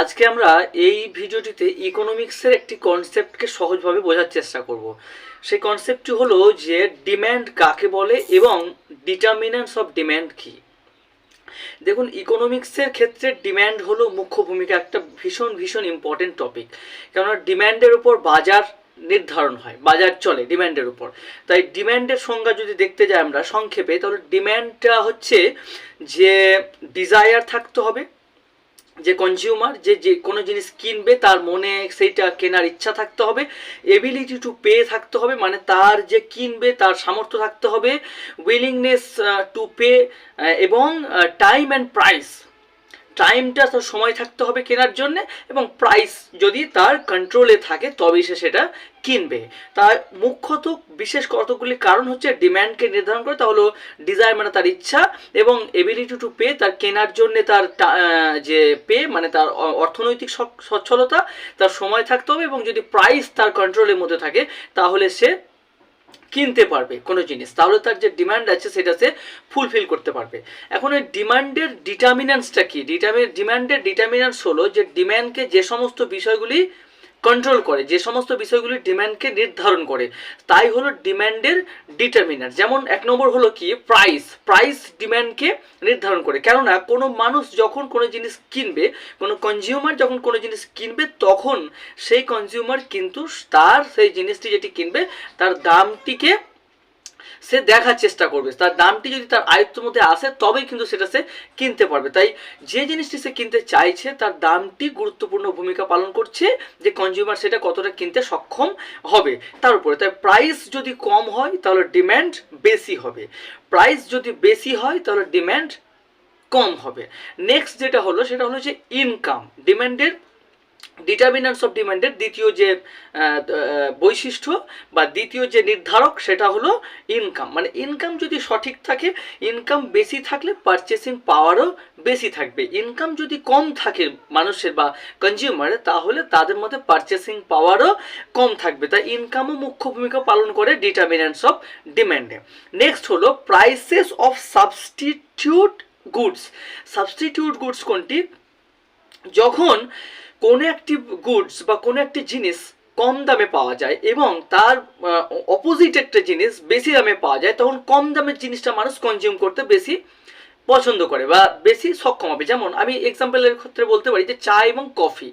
আজকে আমরা এই ভিডিওটিতে ইকোনমিক্সের একটি কনসেপ্টকে সহজভাবে বোঝার চেষ্টা করব। সেই কনসেপ্টটি হলো যে ডিম্যান্ড কাকে বলে এবং ডিটারমিনেন্টস অফ ডিম্যান্ড কী। দেখুন ইকোনমিক্সের ক্ষেত্রে ডিম্যান্ড হলো মুখ্য ভূমিকা, একটা ভীষণ ভীষণ ইম্পর্টেন্ট টপিক কেননা ডিম্যান্ডের উপর বাজার নির্ধারণ হয়, বাজার চলে ডিম্যান্ডের উপর। তাই ডিম্যান্ডের সংজ্ঞা যদি দেখতে যাই আমরা, সংক্ষেপে, তাহলে ডিম্যান্ডটা হচ্ছে যে ডিজায়ার থাকতে হবে যে কনজিউমার যে যে কোনো জিনিস কিনবে, তার মনে সেইটা কেনার ইচ্ছা থাকতে হবে এবিলিটি টু পে থাকতে হবে মানে তার যে কিনবে, তার সামর্থ্য থাকতে হবে উইলিংনেস টু পে এবং টাইম অ্যান্ড প্রাইস টাইমটা তার সময় থাকতে হবে কেনার জন্য, এবং প্রাইস যদি তার কন্ট্রোলে থাকে, তবেই সে সেটা কিনবে। তার মুখ্যত বিশেষ কতগুলি কারণ হচ্ছে ডিম্যান্ডকে নির্ধারণ করে, তা হলো ডিজায়ার মানে তার ইচ্ছা এবং এবিলিটি টু পে তার কেনার জন্য তার যে পে মানে তার অর্থনৈতিক সচ্ছলতা, তার সময় থাকতে হবে এবং যদি প্রাইস তার কন্ট্রোলের মধ্যে থাকে, তাহলে সে কিনতে পারবে কোনো জিনিস। তাহলে তার যে ডিমান্ড আছে, সেটা সে ফুলফিল করতে পারবে। এখন এই ডিমান্ডের ডিটারমিনেন্সটা কি? ডিটারমি ডিমান্ডের ডিটারমিনেন্স হলো যে ডিম্যান্ডকে যে সমস্ত বিষয়গুলি কন্ট্রোল করে, যে সমস্ত বিষয়গুলি ডিম্যান্ডকে নির্ধারণ করে, তাই হলো ডিম্যান্ডের ডিটারমিনার যেমন এক নম্বর হলো কি? প্রাইস প্রাইস ডিম্যান্ডকে নির্ধারণ করে। কেননা, কোনো মানুষ যখন কোনো জিনিস কিনবে, কোনো কনজিউমার যখন কোনো জিনিস কিনবে, তখন সেই কনজিউমার কিন্তু তার সেই জিনিসটি যেটি কিনবে, তার দামটিকে সে দেখার চেষ্টা করবে। তার দামটি যদি তার আয়ত্তের মধ্যে আসে, তবেই কিন্তু সেটা সে কিনতে পারবে। তাই যে জিনিসটি সে কিনতে চাইছে, তার দামটি গুরুত্বপূর্ণ ভূমিকা পালন করছে যে কনজিউমার সেটা কতটা কিনতে সক্ষম হবে তার উপরে। তাই প্রাইস যদি কম হয়, তাহলে ডিম্যান্ড বেশি হবে। প্রাইস যদি বেশি হয়, তাহলে ডিম্যান্ড কম হবে। নেক্সট যেটা হলো, সেটা হলো যে ইনকাম ডিম্যান্ডের ডিটারমিনেন্টস অফ ডিমান্ডের দ্বিতীয় যে বৈশিষ্ট্য বা দ্বিতীয় যে নির্ধারক সেটা হলো ইনকাম মানে ইনকাম যদি সঠিক থাকে ইনকাম বেশি থাকলে পারচেসিং পাওয়ারও বেশি থাকবে। ইনকাম যদি কম থাকে মানুষের বা কনজিউমারের তাহলে তাদের মধ্যে পারচেসিং পাওয়ারও কম থাকবে। তাই ইনকামও মুখ্য ভূমিকা পালন করে ডিটারমিনেন্টস অফ ডিমান্ডে নেক্সট হলো prices of substitute goods substitute goods কোনটি? যখন কোনো একটি গুডস বা কোনো একটি জিনিস কম দামে পাওয়া যায় এবং তার অপোজিট একটা জিনিস বেশি দামে পাওয়া যায়, তখন কম দামের জিনিসটা মানুষ কনজিউম করতে বেশি পছন্দ করে বা বেশি সক্ষম হবে। যেমন আমি এক্সাম্পলের ক্ষেত্রে বলতে পারি যে চা এবং কফি।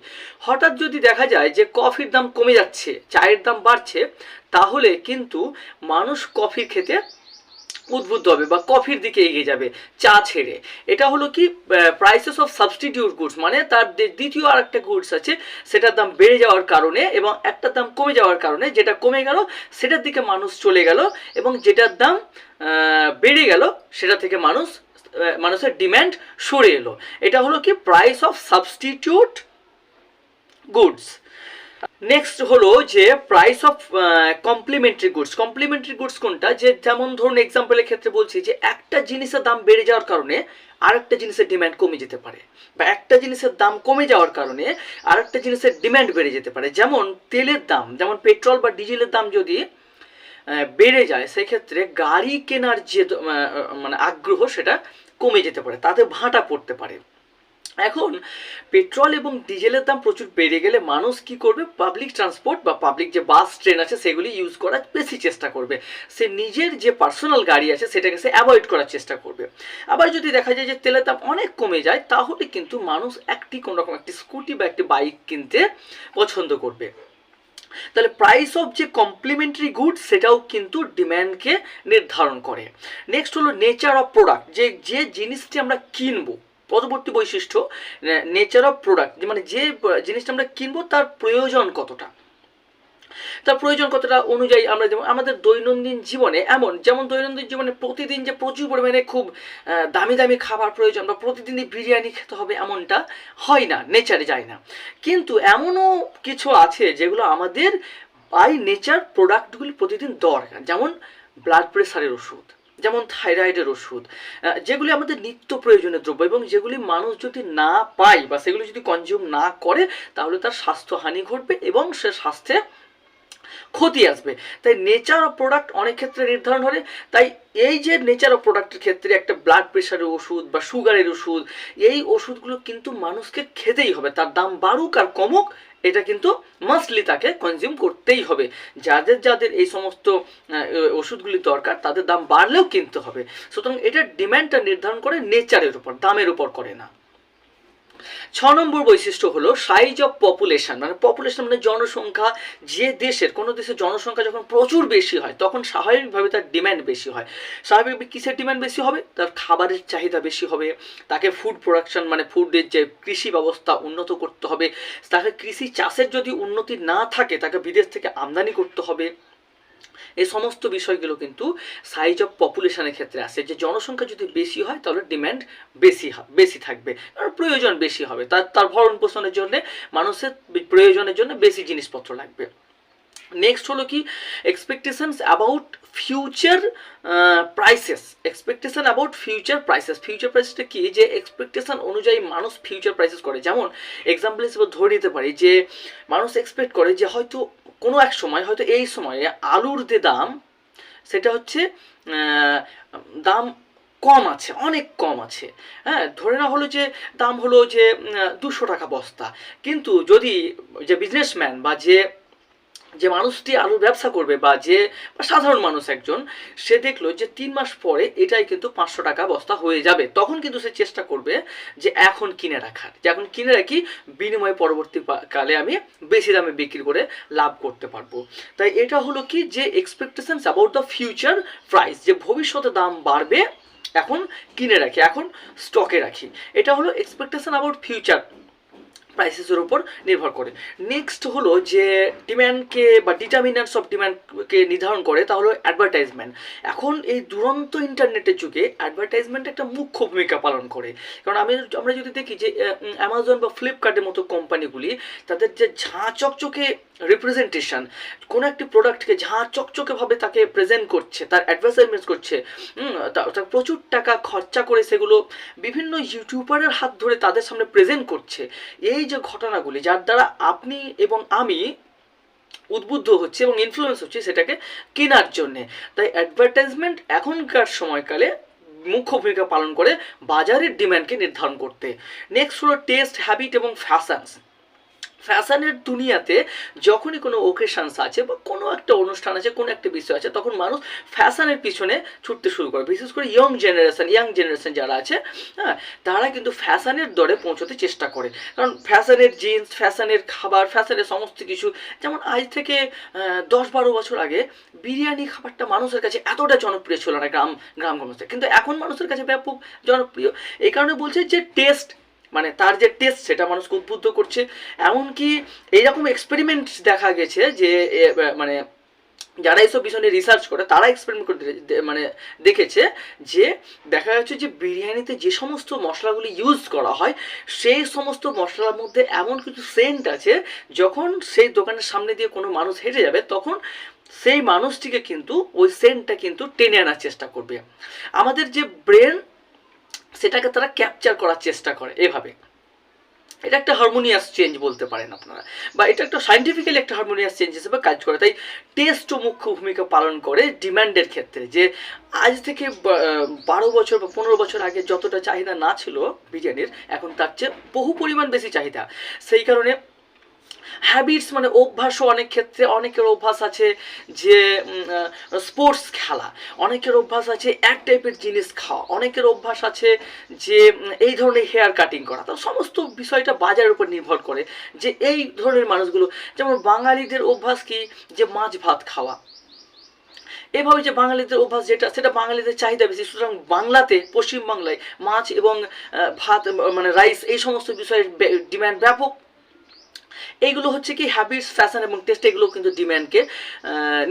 হঠাৎ যদি দেখা যায় যে কফির দাম কমে যাচ্ছে, চায়ের দাম বাড়ছে, তাহলে কিন্তু মানুষ কফি খেতে উদ্বুদ্ধ হবে বা কফির দিকে এগিয়ে যাবে চা ছেড়ে। এটা হলো কি প্রাইসেস অফ সাবস্টিটিউট গুডস মানে তার দ্বিতীয় আর একটা গুডস আছে, সেটার দাম বেড়ে যাওয়ার কারণে এবং একটার দাম কমে যাওয়ার কারণে যেটা কমে গেল, সেটার দিকে মানুষ চলে গেল এবং যেটার দাম বেড়ে গেল, সেটা থেকে মানুষ মানুষের ডিম্যান্ড সরে এলো। এটা হলো কি price of substitute goods next হলো যে price of complementary goods complementary goods কোনটা? যে যেমন ধরুন এক্সাম্পলের ক্ষেত্রে বলছি যে একটা জিনিসের দাম বেড়ে যাওয়ার কারণে আরেকটা জিনিসের ডিমান্ড কমে যেতে পারে। বা একটা জিনিসের দাম কমে যাওয়ার কারণে আরেকটা জিনিসের ডিমান্ড বেড়ে যেতে পারে। যেমন তেলের দাম, যেমন পেট্রোল বা ডিজেলের দাম যদি বেড়ে যায়, সেক্ষেত্রে গাড়ি কেনার যে মানে আগ্রহ সেটা কমে যেতে পারে। তাতে ভাঁটা পড়তে পারে। এখন পেট্রোল এবং ডিজেলের দাম প্রচুর বেড়ে গেলে মানুষ কি করবে? পাবলিক ট্রান্সপোর্ট বা পাবলিক যে বাস ট্রেন আছে, সেগুলি ইউজ করার বেশি চেষ্টা করবে। সে নিজের যে পার্সোনাল গাড়ি আছে, সেটাকে সে অ্যাভয়েড করার চেষ্টা করবে। আবার যদি দেখা যায় যে তেলের দাম অনেক কমে যায়, তাহলে কিন্তু মানুষ একটি কোনো রকম একটি স্কুটি বা একটি বাইক কিনতে পছন্দ করবে। তাহলে প্রাইস অফ যে কমপ্লিমেন্টারি গুড সেটাও কিন্তু ডিম্যান্ডকে নির্ধারণ করে। নেক্সট হলো নেচার অফ প্রোডাক্ট যে যে জিনিসটি আমরা কিনবো পরবর্তী বৈশিষ্ট্য নেচার অফ প্রোডাক্ট মানে যে জিনিসটা আমরা কিনবো তার প্রয়োজন কতটা? তার প্রয়োজন কতটা অনুযায়ী আমরা যেমন, আমাদের দৈনন্দিন জীবনে এমন, যেমন দৈনন্দিন জীবনে প্রতিদিন যে প্রচুর পরিমাণে খুব দামি দামি খাবার প্রয়োজন বা প্রতিদিনই বিরিয়ানি খেতে হবে এমনটা হয় না নেচারে যায় না। কিন্তু এমনও কিছু আছে যেগুলো আমাদের বাই নেচার প্রোডাক্টগুলি প্রতিদিন দরকার, যেমন ব্লাড প্রেশারের ওষুধ। যেমন থাইরয়েডের ওষুধ যেগুলি আমাদের নিত্য প্রয়োজনীয় দ্রব্য এবং যেগুলি মানুষ যদি না পায় বা সেগুলি যদি কনজিউম না করে, তাহলে তার স্বাস্থ্যহানি ঘটবে এবং সে স্বাস্থ্যে ক্ষতি আসবে। তাই নেচার অফ প্রোডাক্ট অনেক ক্ষেত্রে নির্ধারণ হবে তাই এই যে নেচার অফ প্রোডাক্টের ক্ষেত্রে একটা ব্লাড প্রেশারের ওষুধ বা সুগারের ওষুধ, এই ওষুধগুলো কিন্তু মানুষকে খেতেই হবে। তার দাম বাড়ুক আর কমুক, এটা কিন্তু মাস্টলি তাকে কনজিউম করতেই হবে। যাদের যাদের এই সমস্ত ওষুধগুলি দরকার, তাদের দাম বাড়লেও কিনতে হবে। সুতরাং এটা ডিমান্ডটা নির্ধারণ করে নেচারের উপর, দামের উপর করে না। ছ নম্বর বৈশিষ্ট্য হলো সাইজ অফ পপুলেশন মানে পপুলেশন মানে জনসংখ্যা। যে দেশের, কোনো দেশের জনসংখ্যা যখন প্রচুর বেশি হয়, তখন স্বাভাবিকভাবে তার ডিম্যান্ড বেশি হয়। স্বাভাবিকভাবে কিসের ডিম্যান্ড বেশি হবে? তার খাবারের চাহিদা বেশি হবে। তাকে ফুড প্রোডাকশন মানে ফুডের যে কৃষি ব্যবস্থা উন্নত করতে হবে। তাকে কৃষি চাষের যদি উন্নতি না থাকে, তাকে বিদেশ থেকে আমদানি করতে হবে। এই সমস্ত বিষয়গুলো কিন্তু সাইজ অফ পপুলেশনের ক্ষেত্রে আসে যে জনসংখ্যা যদি বেশি হয়, তাহলে ডিম্যান্ড বেশি বেশি থাকবে। আর প্রয়োজন বেশি হবে। তার তার ভরণ পোষণের জন্য, মানুষের প্রয়োজনের জন্য বেশি জিনিসপত্র লাগবে। নেক্সট হলো কি? Expectations about future prices expectation about future prices future প্রাইসটা কি? যে এক্সপেকটেশন অনুযায়ী মানুষ ফিউচার প্রাইসেস করে। যেমন এক্সাম্পল হিসেবে ধরে নিতে পারি যে, মানুষ এক্সপেক্ট করে যে হয়তো কোনো এক সময়, হয়তো এই সময়ে আলুর যে দাম, সেটা হচ্ছে দাম কম আছে, অনেক কম আছে। হ্যাঁ ধরে না হলো যে দাম হলো যে দুশো টাকা বস্তা। কিন্তু যদি যে বিজনেসম্যান বা যে যে মানুষটি আলুর ব্যবসা করবে বা যে সাধারণ মানুষ একজন, সে দেখল যে তিন মাস পরে এটাই কিন্তু পাঁচশো টাকা বস্তা হয়ে যাবে। তখন কিন্তু সে চেষ্টা করবে যে এখন কিনে রাখার। যে এখন কিনে রাখি, বিনিময়ে পরবর্তী কালে আমি বেশি দামে বিক্রি করে লাভ করতে পারব। তাই এটা হলো কি? যে expectations about the future price যে ভবিষ্যতে দাম বাড়বে, এখন কিনে রাখি, এখন স্টকে রাখি। এটা হলো এক্সপেকটেশন অ্যাবাউট ফিউচার প্রাইসেসের উপর নির্ভর করে। নেক্সট হলো যে ডিম্যান্ডকে বা ডিটারমিনান্টস অফ ডিম্যান্ডকে নির্ধারণ করে, তা হলো অ্যাডভার্টাইজমেন্ট এখন এই দুরন্ত ইন্টারনেটের যুগে অ্যাডভার্টাইজমেন্ট একটা মুখ্য ভূমিকা পালন করে। কারণ আমি আমরা যদি দেখি যে অ্যামাজন বা ফ্লিপকার্টের মতো কোম্পানিগুলি তাদের যে ঝাঁ চকচকে রিপ্রেজেন্টেশন কোনো একটি প্রোডাক্টকে ঝাঁ চকচকেভাবে তাকে প্রেজেন্ট করছে, তার অ্যাডভার্টাইজমেন্ট করছে তার প্রচুর টাকা খরচা করে সেগুলো বিভিন্ন ইউটিউবারের হাত ধরে তাদের সামনে প্রেজেন্ট করছে। এই যে ঘটনাগুলি যার দ্বারা আপনি এবং আমি উদ্বুদ্ধ হচ্ছে এবং ইনফ্লুয়েন্স হচ্ছে সেটাকে কেনার জন্যে। তাই অ্যাডভার্টাইজমেন্ট এখনকার সময়কালে মুখ্য ভূমিকা পালন করে বাজারের ডিম্যান্ডকে নির্ধারণ করতে। নেক্সট হলো টেস্ট হ্যাবিট এবং ফ্যাশনস ফ্যাশনের দুনিয়াতে যখনই কোনো ওকেশানস আছে বা কোনো একটা অনুষ্ঠান আছে, কোনো একটা বিষয় আছে, তখন মানুষ ফ্যাশনের পিছনে ছুটতে শুরু করে। বিশেষ করে ইয়ং জেনারেশন ইয়াং জেনারেশন যারা আছে হ্যাঁ তারা কিন্তু ফ্যাশনের দরে পৌঁছতে চেষ্টা করে। কারণ ফ্যাশনের জিন্স ফ্যাশনের খাবার, ফ্যাশনের সমস্ত কিছু, যেমন আজ থেকে দশ বারো বছর আগে বিরিয়ানি খাবারটা মানুষের কাছে এতটা জনপ্রিয় ছিল না গ্রাম গ্রামগঞ্জে কিন্তু এখন মানুষের কাছে ব্যাপক জনপ্রিয়। এই কারণে বলছে যে টেস্ট মানে তার যে টেস্ট সেটা মানুষকে উদ্বুদ্ধ করছে। এমনকি এইরকম এক্সপেরিমেন্ট দেখা গেছে যে মানে যারা এইসব বিষয় নিয়ে রিসার্চ করে, তারা এক্সপেরিমেন্ট করে মানে দেখেছে যে দেখা যাচ্ছে যে বিরিয়ানিতে যে সমস্ত মশলাগুলি ইউজ করা হয়, সেই সমস্ত মশলার মধ্যে এমন কিছু সেন্ট আছে, যখন সেই দোকানের সামনে দিয়ে কোনো মানুষ হেঁটে যাবে, তখন সেই মানুষটিকে কিন্তু ওই সেন্টটা কিন্তু টেনে আনার চেষ্টা করবে। আমাদের যে ব্রেন সেটাকে তারা ক্যাপচার করার চেষ্টা করে এভাবে। এটা একটা হারমোনিয়াস চেঞ্জ বলতে পারেন আপনারা। বা এটা একটা সাইন্টিফিক্যালি একটা হারমোনিয়াস চেঞ্জ হিসেবে কাজ করে। তাই টেস্টও মুখ্য ভূমিকা পালন করে ডিম্যান্ডের ক্ষেত্রে যে আজ থেকে বারো বছর বা পনেরো বছর আগে যতটা চাহিদা না ছিল বিরিয়ানির, এখন তার চেয়ে বহু পরিমাণ বেশি চাহিদা। সেই কারণে হ্যাবিটস মানে অভ্যাসও অনেক ক্ষেত্রে অনেকের অভ্যাস আছে যে স্পোর্টস খেলা। অনেকের অভ্যাস আছে এক টাইপের জিনিস খাওয়া। অনেকের অভ্যাস আছে যে এই ধরনের হেয়ার কাটিং করা। তো সমস্ত বিষয়টা বাজারের উপর নির্ভর করে যে, এই ধরনের মানুষগুলো, যেমন বাঙালিদের অভ্যাস কি? যে, মাছ ভাত খাওয়া। এভাবে যে বাঙালিদের অভ্যাস যেটা, সেটা বাঙালিদের চাহিদা বেশি। সুতরাং বাংলাতে, পশ্চিমবাংলায় মাছ এবং ভাত মানে রাইস এই সমস্ত বিষয়ের ডিমান্ড ব্যাপক। এইগুলো হচ্ছে কি হ্যাবিটস ফ্যাশন এবং টেস্ট এগুলো কিন্তু ডিম্যান্ডকে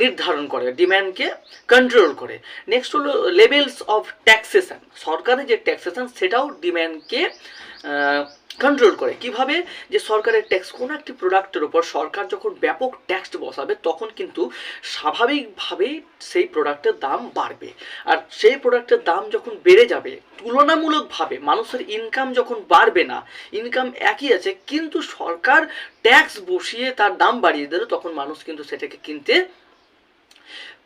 নির্ধারণ করে ডিম্যান্ডকে কন্ট্রোল করে। নেক্সট হলো লেভেলস অফ ট্যাক্সেশন সরকারের যে ট্যাক্সেশন সেটাও ডিম্যান্ডকে কন্ট্রোল করে। কীভাবে? যে সরকারের ট্যাক্স কোনো একটি প্রোডাক্টের উপর সরকার যখন ব্যাপক ট্যাক্স বসাবে, তখন কিন্তু স্বাভাবিকভাবেই সেই প্রোডাক্টের দাম বাড়বে। আর সেই প্রোডাক্টের দাম যখন বেড়ে যাবে, তুলনামূলকভাবে মানুষের ইনকাম যখন বাড়বে না ইনকাম একই আছে, কিন্তু সরকার ট্যাক্স বসিয়ে তার দাম বাড়িয়ে দিল তখন মানুষ কিন্তু সেটাকে কিনতে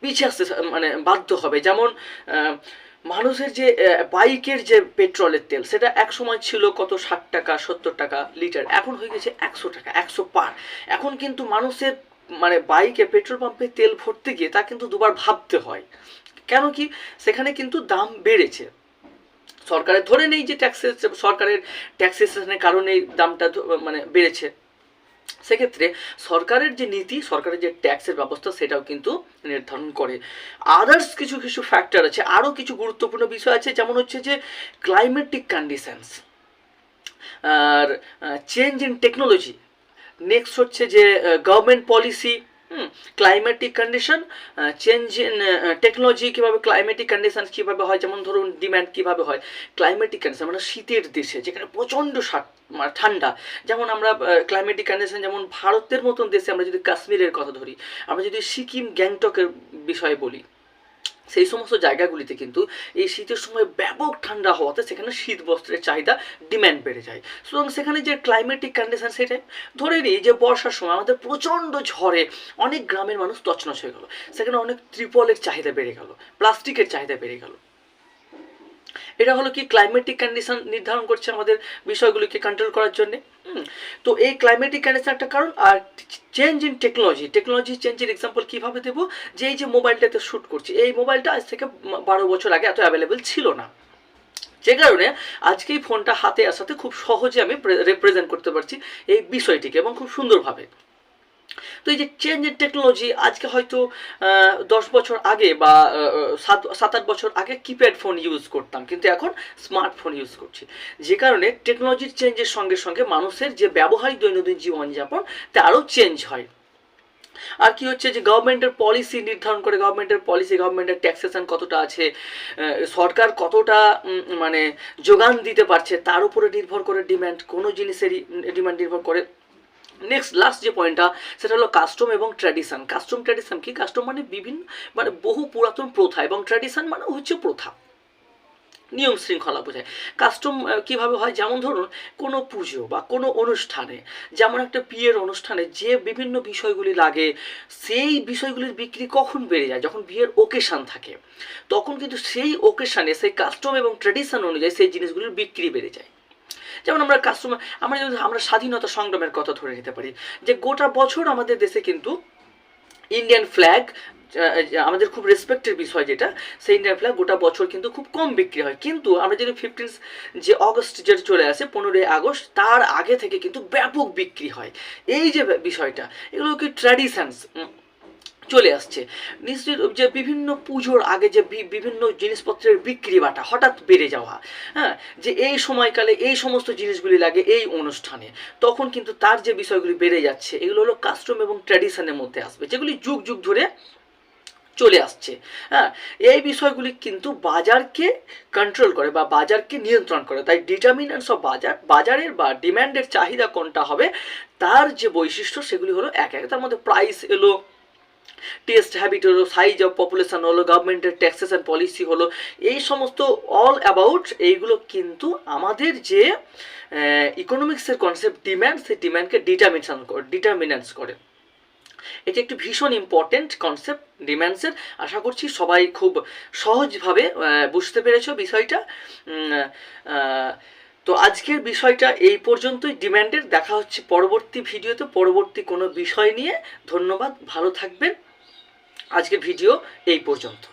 পিছিয়ে আসতে মানে বাধ্য হবে। যেমন মানুষের যে বাইকের যে পেট্রোলের তেল, সেটা এক সময় ছিল কত ষাট টাকা, সত্তর টাকা লিটার, এখন হয়ে গেছে একশো টাকা, একশো পার। এখন কিন্তু মানুষের মানে বাইকে পেট্রোল পাম্পে তেল ভরতে গিয়ে তা কিন্তু দুবার ভাবতে হয়। কেন কি? সেখানে কিন্তু দাম বেড়েছে। সরকারের ধরে নেই যে ট্যাক্সেস সরকারের ট্যাক্সেশনের কারণে এই দামটা মানে বেড়েছে। সেক্ষেত্রে সরকারের যে নীতি, সরকারের যে ট্যাক্সের ব্যবস্থা, সেটাও কিন্তু নির্ধারণ করে। আদার্স কিছু কিছু ফ্যাক্টর আছে। আরও কিছু গুরুত্বপূর্ণ বিষয় আছে, যেমন হচ্ছে যে ক্লাইমেটিক কন্ডিশনস আর চেঞ্জ ইন টেকনোলজি নেক্সট হচ্ছে যে government policy climatic condition change in technology কীভাবে ক্লাইমেটিক কন্ডিশন কীভাবে হয়, যেমন ধরুন ডিম্যান্ড কীভাবে হয় ক্লাইমেটিক কন্ডিশন মানে শীতের দেশে, যেখানে প্রচণ্ড ঠান্ডা, যেমন আমরা ক্লাইমেটিক কন্ডিশন যেমন ভারতের মতন দেশে আমরা যদি কাশ্মীরের কথা ধরি, আমরা যদি সিকিম, গ্যাংটকের বিষয়ে বলি সেই সমস্ত জায়গাগুলিতে কিন্তু এই শীতের সময় ব্যাপক ঠান্ডা হওয়াতে সেখানে শীত বস্ত্রের চাহিদা ডিম্যান্ড বেড়ে যায়। সুতরাং সেখানে যে ক্লাইমেটিক কন্ডিশন সেটাই। ধরে নিই যে বর্ষার সময় আমাদের প্রচণ্ড ঝড়ে অনেক গ্রামের মানুষ তছনছ হয়ে গেল। সেখানে অনেক ত্রিপলের চাহিদা বেড়ে গেল, প্লাস্টিকের চাহিদা বেড়ে গেল। এটা হলো কি ক্লাইমেটিক কন্ডিশন নির্ধারণ করছে আমাদের বিষয়গুলিকে কন্ট্রোল করার জন্য। তো এই ক্লাইমেটিক কন্ডিশন একটা কারণ আর চেঞ্জ ইন টেকনোলজি টেকনোলজি চেঞ্জের এক্সাম্পল কীভাবে দেবো? যে এই যে মোবাইলটাতে শ্যুট করছি, এই মোবাইলটা আজ থেকে বারো বছর আগে এত অ্যাভেলেবেল ছিল না। যে কারণে আজকে এই ফোনটা হাতে আসাতে খুব সহজে আমি রিপ্রেজেন্ট করতে পারছি এই বিষয়টিকে এবং খুব সুন্দরভাবে। তো এই যে চেঞ্জ ইন টেকনোলজি আজকে হয়তো দশ বছর আগে বা সাত সাত, আট বছর আগে কিপ্যাড ফোন ইউজ করতাম। কিন্তু এখন স্মার্টফোন ইউজ করছি। যে কারণে টেকনোলজির চেঞ্জের সঙ্গে সঙ্গে মানুষের যে ব্যবহারিক দৈনন্দিন জীবনযাপন তা আরও চেঞ্জ হয়। আর কি হচ্ছে যে গভর্নমেন্টের পলিসি নির্ধারণ করে গভর্নমেন্টের পলিসি গভর্নমেন্টের ট্যাক্সেশন কতটা আছে সরকার কতটা মানে যোগান দিতে পারছে, তার উপরে নির্ভর করে ডিম্যান্ড কোনো জিনিসেরই ডিমান্ড নির্ভর করে নেক্সট লাস্ট যে পয়েন্টটা সেটা হলো কাস্টম এবং ট্র্যাডিশন কাস্টম ট্র্যাডিশন কি? কাস্টম মানে বিভিন্ন মানে বহু পুরাতন প্রথা এবং ট্র্যাডিশন মানে হচ্ছে প্রথা। নিয়ম শৃঙ্খলা বোঝায়। কাস্টম কীভাবে হয়? যেমন ধরুন, কোনো পুজো বা কোনো অনুষ্ঠানে, যেমন একটা বিয়ের অনুষ্ঠানে যে বিভিন্ন বিষয়গুলি লাগে, সেই বিষয়গুলির বিক্রি কখন বেড়ে যায়? যখন বিয়ের ওকেশান থাকে। তখন কিন্তু সেই ওকেশানে সেই কাস্টম এবং ট্র্যাডিশন অনুযায়ী সেই জিনিসগুলির বিক্রি বেড়ে যায়। যেমন আমরা কাস্টমার আমরা যদি আমরা স্বাধীনতা সংগ্রামের কথা ধরে নিতে পারি, যে গোটা বছর আমাদের দেশে কিন্তু ইন্ডিয়ান ফ্ল্যাগ আমাদের খুব রেসপেক্টের বিষয় যেটা, সেই ইন্ডিয়ান ফ্ল্যাগ গোটা বছর কিন্তু খুব কম বিক্রি হয়। কিন্তু আমরা যদি ফিফটিন যে অগস্ট যেটা চলে আসে, পনেরোই আগস্ট, তার আগে থেকে কিন্তু ব্যাপক বিক্রি হয়। এই যে বিষয়টা, এগুলো কি ট্র্যাডিশনস চলে আসছে। নিশ্চিত যে বিভিন্ন পুজোর আগে যে বিভিন্ন জিনিসপত্রের বিক্রি বাটা হঠাৎ বেড়ে যাওয়া হ্যাঁ? যে এই সময়কালে এই সমস্ত জিনিসগুলি লাগে এই অনুষ্ঠানে। তখন কিন্তু তার যে বিষয়গুলি বেড়ে যাচ্ছে, এগুলো হলো কাস্টম এবং ট্র্যাডিশনের মধ্যে আসবে, যেগুলি যুগ যুগ ধরে চলে আসছে হ্যাঁ? এই বিষয়গুলি কিন্তু বাজারকে কন্ট্রোল করে বা বাজারকে নিয়ন্ত্রণ করে। তাই ডিটারমিনেন্টস অফ বাজার বাজারের বা ডিম্যান্ডের চাহিদা কোনটা হবে, তার যে বৈশিষ্ট্য সেগুলি হলো এক এক। তার মধ্যে প্রাইস এলো টেস্ট হ্যাবিট হলো সাইজ অফ পপুলেশন হলো গভর্নমেন্টের ট্যাক্সেশন পলিসি হলো, এই সমস্ত অল অ্যাবাউট এইগুলো কিন্তু আমাদের যে ইকোনমিক্সের কনসেপ্ট ডিম্যান্ড সেই ডিম্যান্ডকে ডিটারমিনেশন করে ডিটারমিনেন্টস করে। এটি একটি ভীষণ ইম্পর্টেন্ট কনসেপ্ট ডিম্যান্ডসের আশা করছি সবাই খুব সহজভাবে বুঝতে পেরেছ বিষয়টা। তো আজকের বিষয়টা এই পর্যন্তই। ডিম্যান্ডের দেখা হচ্ছে পরবর্তী ভিডিওতে। পরবর্তী কোনো বিষয় নিয়ে ধন্যবাদ। ভালো থাকবেন। আজকের ভিডিও এই পর্যন্ত।